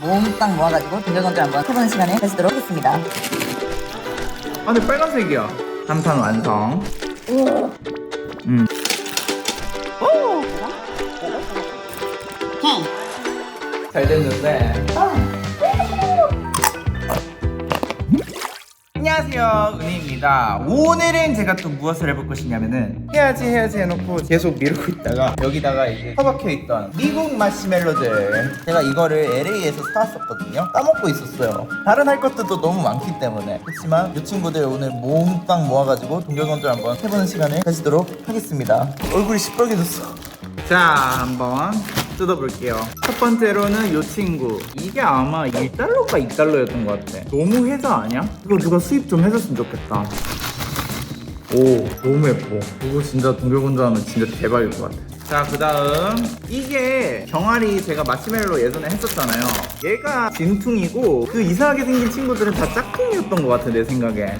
몽땅 모아가지고 동결건조 한번 해보는 시간을 가지도록 하겠습니다. 아, 근데 빨간색이야. 한판 완성. 음. 오! 잘 됐는데. 안녕하세요, 은희입니다. 오늘은 제가 또 무엇을 해볼 것이냐면은 해야지 해야지 해놓고 계속 미루고 있다가 여기다가 이제 처박혀 있던 미국 마시멜로들 제가 이거를 LA에서 사왔었거든요. 까먹고 있었어요. 다른 할 것들도 너무 많기 때문에 그렇지만 이 친구들 오늘 몽땅 모아가지고 동결건조 한번 해보는 시간을 가지도록 하겠습니다. 얼굴이 시뻘개졌어. 자, 한번 뜯어볼게요. 첫 번째로는 이 친구. 이게 아마 1달러가 2달러였던 것 같아. 너무 회사 아니야? 이거 누가 수입 좀 해줬으면 좋겠다. 오, 너무 예뻐. 이거 진짜 동결건조하면 진짜 대박일 것 같아. 자, 그 다음. 이게 병아리 제가 마시멜로 예전에 했었잖아요. 얘가 진퉁이고, 그 이상하게 생긴 친구들은 다 짝퉁이었던 것 같아, 내 생각에.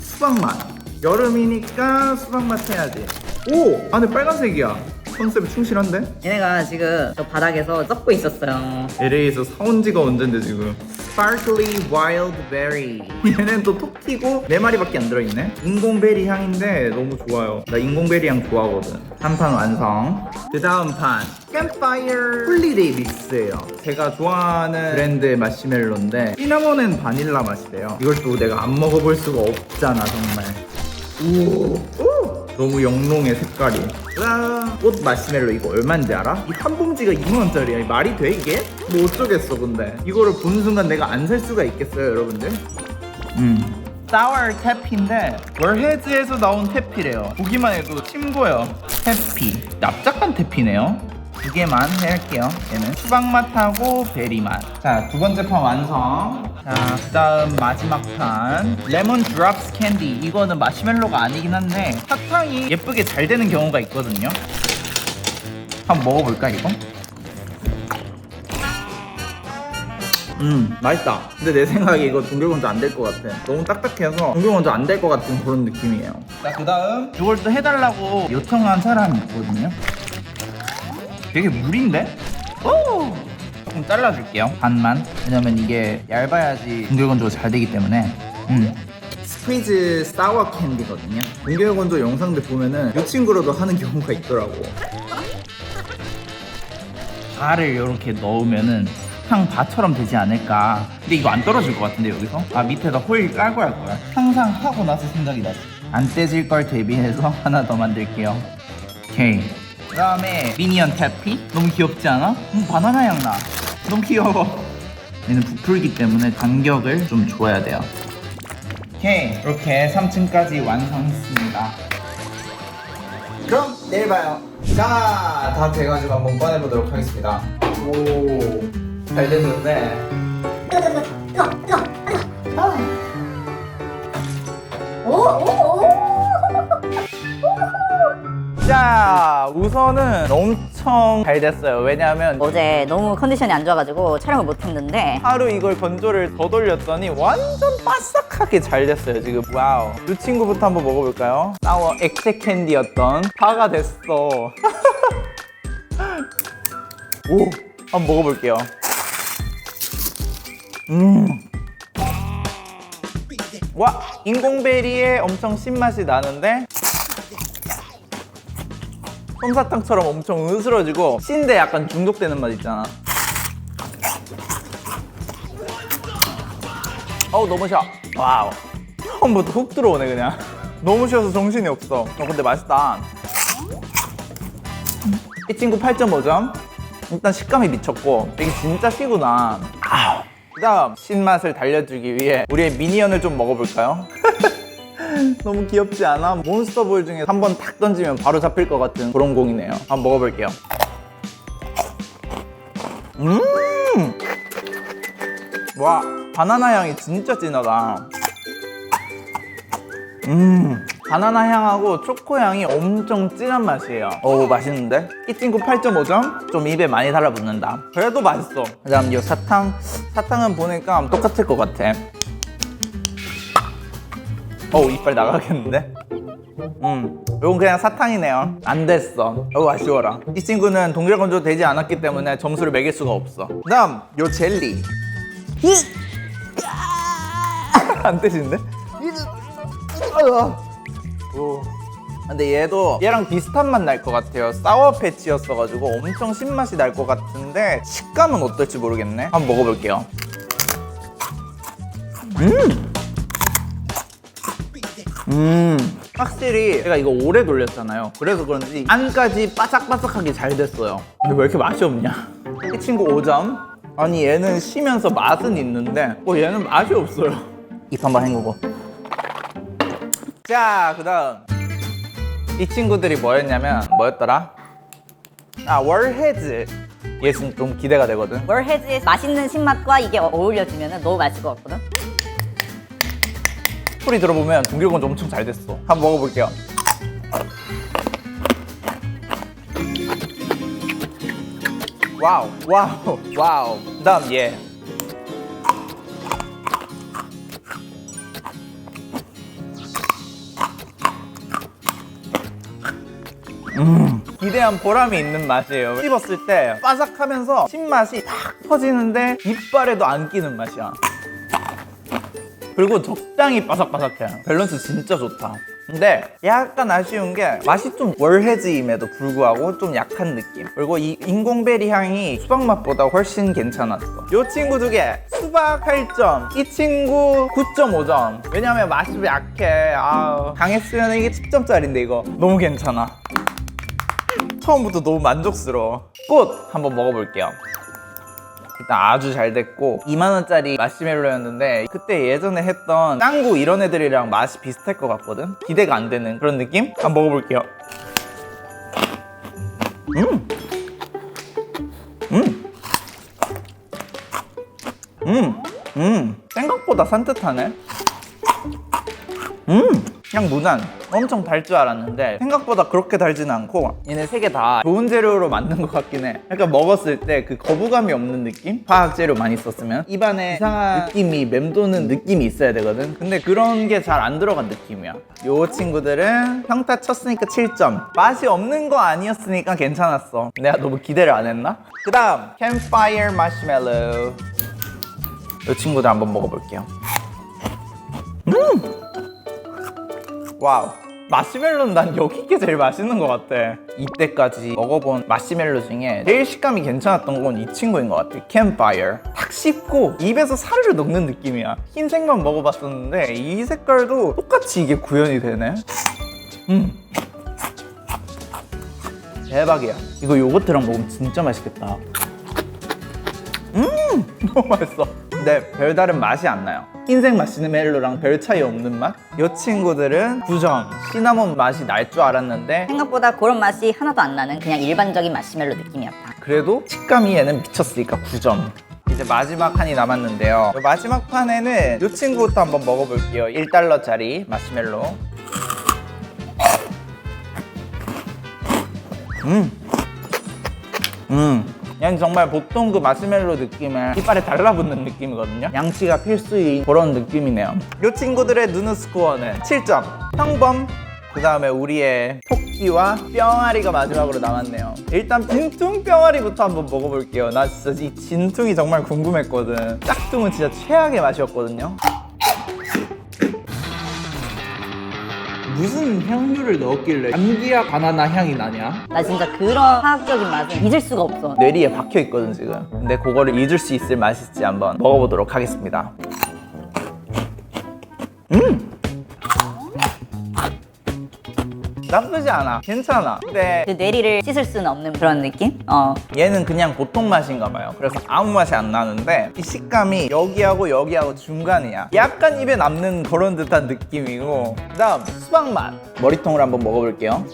수박맛. 여름이니까 수박맛 해야지. 오! 안에 빨간색이야. 컨셉이 충실한데? 얘네가 지금 저 바닥에서 썩고 있었어요. LA에서 사온 지가 언젠데 지금. Sparkly Wild Berry. 얘는 또 토끼고 네 마리밖에 안 들어있네. 인공베리 향인데 너무 좋아요. 나 인공베리 향 좋아하거든. 한 판 완성. 그 다음 판. Campfire 홀리데이 믹스예요. 제가 좋아하는 브랜드의 마시멜로인데 시나몬 앤 바닐라 맛이래요. 이걸 또 내가 안 먹어볼 수가 없잖아 정말. 오, 오! 너무 영롱해 색깔이. 짠! 꽃 마시멜로 이거 얼마인지 알아? 이 한 봉지가 2만 원짜리야. 말이 돼 이게? 뭐 어쩌겠어 근데. 이거를 보는 순간 내가 안 살 수가 있겠어요 여러분들? 음. 사워 태피인데 월헤즈에서 나온 태피래요. 보기만 해도 침고요. 태피. 납작한 태피네요. 두 개만 할게요. 얘는 수박 맛하고 베리 맛. 자, 두 번째 판 완성. 자, 그다음 마지막 판 레몬 드롭스 캔디. 이거는 마시멜로가 아니긴 한데 사탕이 예쁘게 잘 되는 경우가 있거든요. 한번 먹어볼까 이거? 음 맛있다 근데 내 생각에 이거 동결건조 안 될 것 같아 너무 딱딱해서 동결건조 안 될 것 같은 그런 느낌이에요 자그 다음 이걸 또 해달라고 요청한 사람이 있거든요 되게 물인데? 오! 조금 잘라줄게요 반만 왜냐면 이게 얇아야지 동결건조가 잘 되기 때문에 음. 스퀴즈 사워 캔디거든요 동결건조 영상들 보면은 이 친구로도 하는 경우가 있더라고 알을 이렇게 넣으면은 향 바처럼 되지 않을까. 근데 이거 안 떨어질 것 같은데 여기서? 아 밑에다 호일 깔고 할 거야. 항상 하고 나서 생각이 났어. 안 떼질 걸 대비해서 하나 더 만들게요. 오케이. 그다음에 미니언 태피 너무 귀엽지 않아? 음, 바나나 향 나. 너무 귀여워. 얘는 부풀기 때문에 간격을 좀 줘야 돼요. 오케이 이렇게 3층까지 완성했습니다. 그럼 내일 봐요. 자, 다 돼가지고 한번 꺼내보도록 하겠습니다. 오, 잘 됐는데. 자, 우선은 엄청 잘 됐어요. 왜냐하면 어제 너무 컨디션이 안 좋아가지고 촬영을 못했는데 하루 이걸 건조를 더 돌렸더니 완전 바삭하게 잘 됐어요 지금. 와우. 이 친구부터 한번 먹어볼까요? 나와 액체 캔디였던 파가 됐어. 오 한번 먹어볼게요. 음 와 인공베리의 엄청 신맛이 나는데 솜사탕처럼 엄청 으스러지고 신데 약간 중독되는 맛 있잖아. 어우 너무 셔 와우. 처음부터 훅 들어오네 그냥. 너무 쉬어서 정신이 없어. 어 근데 맛있다. 이 친구 8.5점? 일단 식감이 미쳤고 이게 진짜 시구나. 아우. 그다음 신맛을 달려주기 위해 우리의 미니언을 좀 먹어볼까요? 너무 귀엽지 않아? 몬스터볼 중에 한 번 탁 던지면 바로 잡힐 것 같은 그런 공이네요. 한번 먹어볼게요. 음! 와 바나나 향이 진짜 진하다. 음 바나나 향하고 초코 향이 엄청 진한 맛이에요. 오 맛있는데? 이 친구 8.5점? 좀 입에 많이 달라붙는다. 그래도 맛있어. 그 다음 이 사탕? 사탕은 보니까 똑같을 것 같아 어우 이빨 나가겠는데? 음, 이건 그냥 사탕이네요. 안 됐어. 어우 아쉬워라. 이 친구는 동결 건조 되지 않았기 때문에 점수를 매길 수가 없어. 그다음 요 젤리. 안 되시는데? 오. 근데 얘도 얘랑 비슷한 맛 날 것 같아요. 사워 패치였어가지고 엄청 신맛이 날 것 같은데 식감은 어떨지 모르겠네. 한번 먹어볼게요. 음. 확실히 제가 이거 오래 돌렸잖아요. 그래서 그런지 안까지 바삭바삭하게 잘 됐어요. 근데 왜 이렇게 맛이 없냐? 이 친구 5점. 아니 얘는 쉬면서 맛은 있는데 어 얘는 맛이 없어요. 입 한번 헹구고. 자 그 다음. 이 친구들이 뭐였냐면 뭐였더라? 아 월헤즈. 얘 지금 좀 기대가 되거든. 월헤즈의 맛있는 신맛과 이게 어울려지면 너무 맛있을 것 같거든. 소리 들어보면 동결건조 엄청 잘 됐어. 한번 먹어볼게요. 와우, 와우, 와우. 그다음 얘. 음, 기대한 보람이 있는 맛이에요. 씹었을 때 바삭하면서 신맛이 팍 터지는데 이빨에도 안 끼는 맛이야. 그리고 적당히 바삭바삭해. 밸런스 진짜 좋다. 근데 약간 아쉬운 게 맛이 좀 월해지임에도 불구하고 좀 약한 느낌. 그리고 이 인공베리 향이 수박 맛보다 훨씬 괜찮았어. 이 친구 두 개. 수박 8점, 이 친구 9.5점. 왜냐면 맛이 좀 약해. 아, 강했으면 이게 10점짜리인데 이거 너무 괜찮아. 처음부터 너무 만족스러워. 꽃 한번 먹어볼게요. 일단 아주 잘 됐고 2만원짜리 마시멜로였는데 그때 예전에 했던 짱구 이런 애들이랑 맛이 비슷할 것 같거든? 기대가 안 되는 그런 느낌? 한번 먹어볼게요 음! 음! 음! 음! 생각보다 산뜻하네 음! 그냥 무난 엄청 달 줄 알았는데 생각보다 그렇게 달지는 않고 얘네 세 개 다 좋은 재료로 만든 것 같긴 해. 약간 먹었을 때 그 거부감이 없는 느낌? 화학 재료 많이 썼으면? 입안에 이상한 느낌이 맴도는 느낌이 있어야 되거든? 근데 그런 게 잘 안 들어간 느낌이야. 요 친구들은 평타 쳤으니까 7점. 맛이 없는 거 아니었으니까 괜찮았어. 내가 너무 기대를 안 했나? 그 다음 캠파이어 마시멜로 이 친구들 한번 먹어볼게요 와우. 마시멜로는 난 여기 게 제일 맛있는 것 같아. 이때까지 먹어본 마시멜로 중에 제일 식감이 괜찮았던 건 이 친구인 것 같아. 캠파이어 탁 씹고 입에서 사르르 녹는 느낌이야. 흰색만 먹어봤었는데 이 색깔도 똑같이 이게 구현이 되네. 음. 대박이야. 이거 요거트랑 먹으면 진짜 맛있겠다. 음! 너무 맛있어 근데 별다른 맛이 안 나요 흰색 마시멜로랑 별 차이 없는 맛? 이 친구들은 9점 시나몬 맛이 날 줄 알았는데 생각보다 그런 맛이 하나도 안 나는 그냥 일반적인 마시멜로 느낌이었다. 그래도 식감이 얘는 미쳤으니까 9점 이제 마지막 판이 남았는데요 이 마지막 판에는 이 친구부터 한번 먹어볼게요 1달러짜리 마시멜로 음. 음. 얘는 정말 보통 그 마시멜로 느낌에 이빨에 달라붙는 느낌이거든요. 양치가 필수인 그런 느낌이네요. 이 친구들의 누누 스코어는 7점. 평범. 그 다음에 우리의 토끼와 뿅아리가 마지막으로 남았네요. 일단 진퉁 뿅아리부터 한번 먹어볼게요. 나 진짜 이 진퉁이 정말 궁금했거든. 짝퉁은 진짜 최악의 맛이었거든요. 무슨 향료를 넣었길래 감기약 바나나 향이 나냐? 나 진짜 그런 화학적인 맛은 잊을 수가 없어. 뇌리에 박혀 있거든 지금. 근데 그거를 잊을 수 있을 맛일지 한번 먹어보도록 하겠습니다. 음. 나쁘지 않아. 괜찮아. 근데 그 뇌리를 씻을 수는 없는 그런 느낌? 어. 얘는 그냥 보통 맛인가 봐요. 그래서 아무 맛이 안 나는데 이 식감이 여기하고 여기하고 중간이야. 약간 입에 남는 그런 듯한 느낌이고 그다음 수박 맛. 머리통을 한번 먹어볼게요.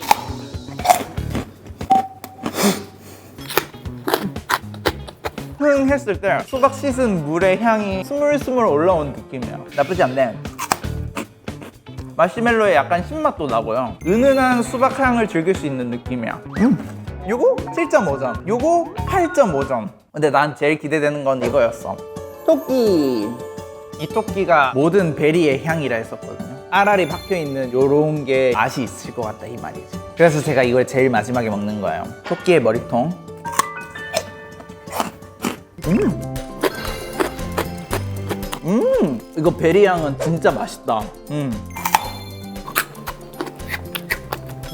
흥 했을 때 수박 씻은 물의 향이 스물스물 올라온 느낌이야. 나쁘지 않네. 마시멜로에 약간 신맛도 나고요. 은은한 수박 향을 즐길 수 있는 느낌이야. 음. 요거 7.5점, 요거 8.5점. 근데 난 제일 기대되는 건 이거였어. 토끼. 이 토끼가 모든 베리의 향이라 했었거든요. 알알이 박혀 있는 요런 게 맛이 있을 것 같다 이 말이지. 그래서 제가 이걸 제일 마지막에 먹는 거예요. 토끼의 머리통. 음. 음, 이거 베리 향은 진짜 맛있다. 음.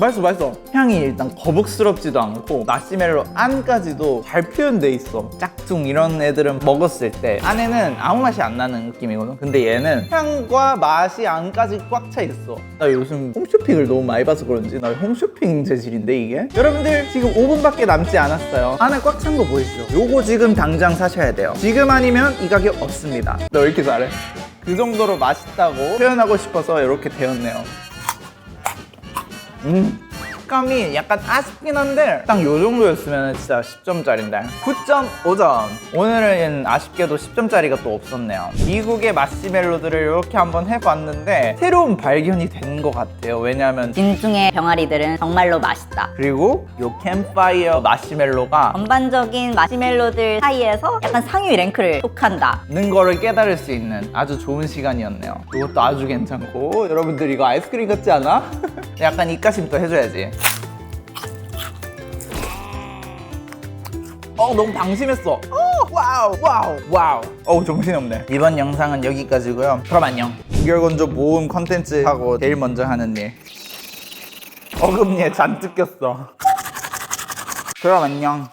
맛있어 맛있어. 향이 일단 거북스럽지도 않고 마시멜로 안까지도 잘 표현돼 있어. 짝퉁 이런 애들은 먹었을 때 안에는 아무 맛이 안 나는 느낌이거든. 근데 얘는 향과 맛이 안까지 꽉 차 있어. 나 요즘 홈쇼핑을 너무 많이 봐서 그런지 나 홈쇼핑 재질인데 이게? 여러분들 지금 5분밖에 남지 않았어요. 안에 꽉 찬 거 보이시죠? 요거 지금 당장 사셔야 돼요. 지금 아니면 이 가격 없습니다. 너 왜 이렇게 잘해? 그 정도로 맛있다고 표현하고 싶어서 이렇게 되었네요 음. 식감이 약간 아쉽긴 한데 딱 요 정도였으면 진짜 10점짜리인데 9.5점 오늘은 아쉽게도 10점짜리가 또 없었네요 미국의 마시멜로들을 이렇게 한번 해봤는데 새로운 발견이 된 것 같아요 왜냐하면 진중의 병아리들은 정말로 맛있다. 그리고 요 캠파이어 마시멜로가 전반적인 마시멜로들 사이에서 약간 상위 랭크를 속한다. 는 거를 깨달을 수 있는 아주 좋은 시간이었네요. 이것도 아주 괜찮고 여러분들 이거 아이스크림 같지 않아? 약간 입가심도 해줘야지. 어 너무 방심했어. 어, 와우 와우 와우. 어우 정신없네. 이번 영상은 여기까지고요. 그럼 안녕. 이결건조 모음 컨텐츠 하고 제일 먼저 하는 일. 어금니에 잔뜩 꼈어. 그럼 안녕.